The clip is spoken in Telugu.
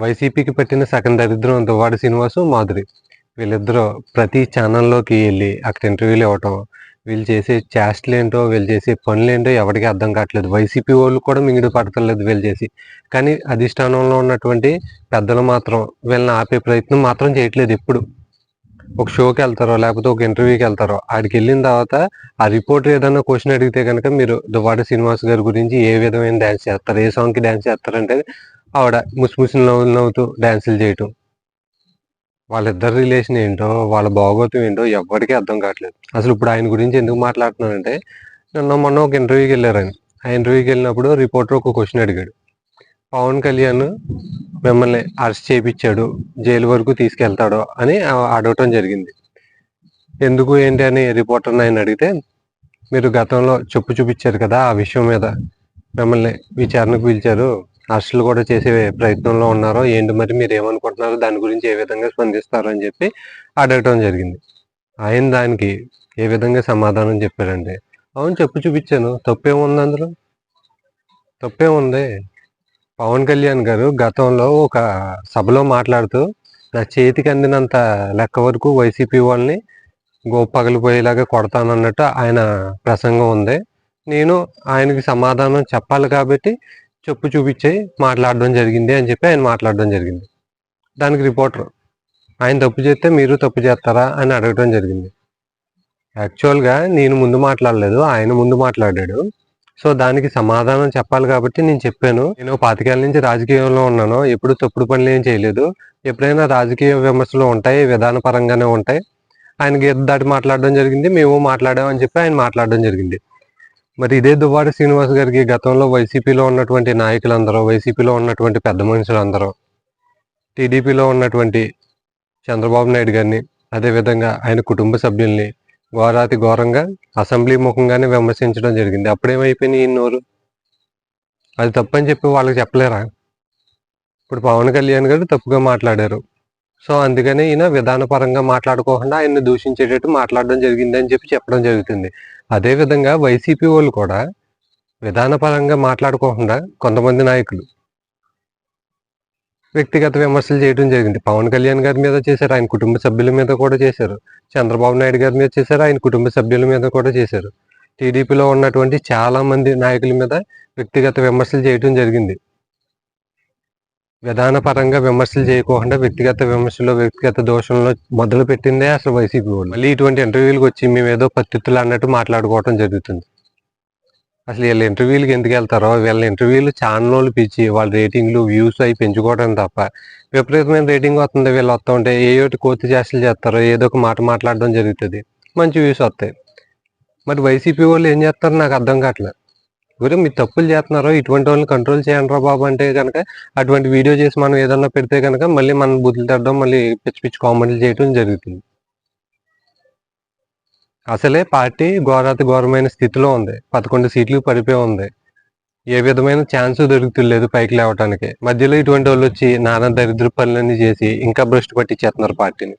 వైసీపీకి పట్టిన సగం దరిద్రం దువ్వాడ శ్రీనివాసు మాధురి. వీళ్ళిద్దరూ ప్రతి ఛానల్లోకి వెళ్ళి అక్కడ ఇంటర్వ్యూలు ఇవ్వటం వీళ్ళు చేసే చేష్టలు ఏంటో వీళ్ళు చేసే పనులు ఏంటో ఎవరికి అర్థం కావట్లేదు. వైసీపీ వాళ్ళు కూడా మింగిడి పడతలేదు వీళ్ళు చేసి. కానీ అధిష్టానంలో ఉన్నటువంటి పెద్దలు మాత్రం వీళ్ళని ఆపే ప్రయత్నం మాత్రం చేయట్లేదు ఎప్పుడు. ఒక షోకి వెళ్తారో లేకపోతే ఒక ఇంటర్వ్యూకి వెళ్తారో ఆడికి వెళ్ళిన తర్వాత ఆ రిపోర్టర్ ఏదైనా క్వశ్చన్ అడిగితే కనుక మీరు దువ్వాడ శ్రీనివాస్ గారి గురించి ఏ విధమైన డ్యాన్స్ చేస్తారు ఏ సాంగ్కి డ్యాన్స్ చేస్తారంటే ఆవిడ ముసిముసి నవ్వులు నవ్వుతూ డ్యాన్సులు చేయటం. వాళ్ళిద్దరి రిలేషన్ ఏంటో వాళ్ళ భాగోతం ఏంటో ఎవరికీ అర్థం కావట్లేదు. అసలు ఇప్పుడు ఆయన గురించి ఎందుకు మాట్లాడుతున్నానంటే నిన్న మొన్న ఒక ఇంటర్వ్యూకి వెళ్ళారు ఆయన ఆ ఇంటర్వ్యూకి వెళ్ళినప్పుడు రిపోర్టర్ ఒక క్వశ్చన్ అడిగాడు. పవన్ కళ్యాణ్ మిమ్మల్ని అరెస్ట్ చేయించాడు జైలు వరకు తీసుకెళ్తాడో అని అడగటం జరిగింది. ఎందుకు ఏంటి అని రిపోర్టర్ ఆయన అడిగితే మీరు గతంలో చెప్పు చూపించారు కదా ఆ విషయం మీద. మిమ్మల్ని విచారణకు పిలిచారు అరెస్టులు కూడా చేసే ప్రయత్నంలో ఉన్నారో ఏంటి మరి మీరు ఏమనుకుంటున్నారో దాని గురించి ఏ విధంగా స్పందిస్తారో అని చెప్పి అడగటం జరిగింది. ఆయన దానికి ఏ విధంగా సమాధానం చెప్పారంటే అవును చెప్పు చూపించాను. తప్పేముంది అందులో. తప్పేముంది పవన్ కళ్యాణ్ గారు గతంలో ఒక సభలో మాట్లాడుతూ నా చేతికి అందినంత లెక్క వరకు వైసీపీ వాళ్ళని గో పగిలిపోయేలాగా కొడతానన్నట్టు ఆయన ప్రసంగం ఉంది. నేను ఆయనకి సమాధానం చెప్పాలి కాబట్టి చెప్పు చూపించి మాట్లాడడం జరిగింది అని చెప్పి ఆయన మాట్లాడడం జరిగింది. దానికి రిపోర్టర్ ఆయన తప్పు చేస్తే మీరు తప్పు చేస్తారా అని అడగడం జరిగింది. యాక్చువల్గా నేను ముందు మాట్లాడలేదు ఆయన ముందు మాట్లాడాడు. సో దానికి సమాధానం చెప్పాలి కాబట్టి నేను చెప్పాను. నేను పాతికేళ్ళ నుంచి రాజకీయంలో ఉన్నాను. ఎప్పుడు తప్పుడు పనులు ఏం చేయలేదు. ఎప్పుడైనా రాజకీయ విమర్శలు ఉంటాయి విధానపరంగానే ఉంటాయి. ఆయన గీత దాటి మాట్లాడడం జరిగింది మేము మాట్లాడామని చెప్పి ఆయన మాట్లాడడం జరిగింది. మరి ఇదే దువ్వాడ శ్రీనివాస్ గారికి గతంలో వైసీపీలో ఉన్నటువంటి నాయకులందరూ వైసీపీలో ఉన్నటువంటి పెద్ద మనుషులందరూ టీడీపీలో ఉన్నటువంటి చంద్రబాబు నాయుడు గారిని అదేవిధంగా ఆయన కుటుంబ సభ్యుల్ని ఘోరాతి ఘోరంగా అసెంబ్లీ ముఖంగానే విమర్శించడం జరిగింది. అప్పుడేమైపోయినాయి ఈ నోరు? అది తప్పని చెప్పి వాళ్ళకి చెప్పలేరా? ఇప్పుడు పవన్ కళ్యాణ్ గారు తప్పుగా మాట్లాడారు. సో అందుకని ఈయన విధానపరంగా మాట్లాడుకోకుండా ఆయన్ని దూషించేటట్టు మాట్లాడడం జరిగింది అని చెప్పి చెప్పడం జరుగుతుంది. అదే విధంగా వైసీపీ వాళ్ళు కూడా విధానపరంగా మాట్లాడుకోకుండా కొంతమంది నాయకులు వ్యక్తిగత విమర్శలు చేయడం జరిగింది. పవన్ కళ్యాణ్ గారి మీద చేశారు ఆయన కుటుంబ సభ్యుల మీద కూడా చేశారు. చంద్రబాబు నాయుడు గారి మీద చేశారు ఆయన కుటుంబ సభ్యుల మీద కూడా చేశారు. టీడీపీలో ఉన్నటువంటి చాలా మంది నాయకుల మీద వ్యక్తిగత విమర్శలు చేయడం జరిగింది. విధానపరంగా విమర్శలు చేయకుండా వ్యక్తిగత విమర్శలు వ్యక్తిగత దోషంలో మొదలు పెట్టిందే అసలు వైసీపీ వాళ్ళు. మళ్ళీ ఇటువంటి ఇంటర్వ్యూలకు వచ్చి మేము ఏదో పత్తిత్తులు అన్నట్టు మాట్లాడుకోవడం జరుగుతుంది. అసలు వీళ్ళ ఇంటర్వ్యూలకు ఎందుకు వెళ్తారో వీళ్ళ ఇంటర్వ్యూలు ఛానల్ పిచ్చి వాళ్ళ రేటింగ్లు వ్యూస్ అవి పెంచుకోవడం తప్ప విపరీతమైన రేటింగ్ వస్తుంది. వీళ్ళు వస్తూ ఉంటే ఏ ఒకటి కోతి చేష్టలు చేస్తారో ఏదో ఒక మాట మాట్లాడడం జరుగుతుంది. మంచి వ్యూస్ వస్తాయి. మరి వైసీపీ వాళ్ళు ఏం చేస్తారో నాకు అర్థం కావట్లేదు. గురి మీరు తప్పులు చేస్తున్నారో ఇటువంటి వాళ్ళని కంట్రోల్ చేయండి రా బాబు అంటే కనుక అటువంటి వీడియో చేసి మనం ఏదన్నా పెడితే కనుక మళ్ళీ మనం బుద్ధులు తగ్గడం మళ్ళీ పిచ్చి పిచ్చి కామెంట్లు చేయడం జరుగుతుంది. అసలే పార్టీ ఘోరాతి ఘోరమైన స్థితిలో ఉంది. పదకొండు సీట్లు పడిపోయి ఉంది. ఏ విధమైన ఛాన్స్ దొరుకుతులేదు పైకి లేవటానికి. మధ్యలో ఇటువంటి వాళ్ళు వచ్చి నానా దరిద్ర పనులన్నీ చేసి ఇంకా భ్రష్టు పట్టించేస్తున్నారు పార్టీని.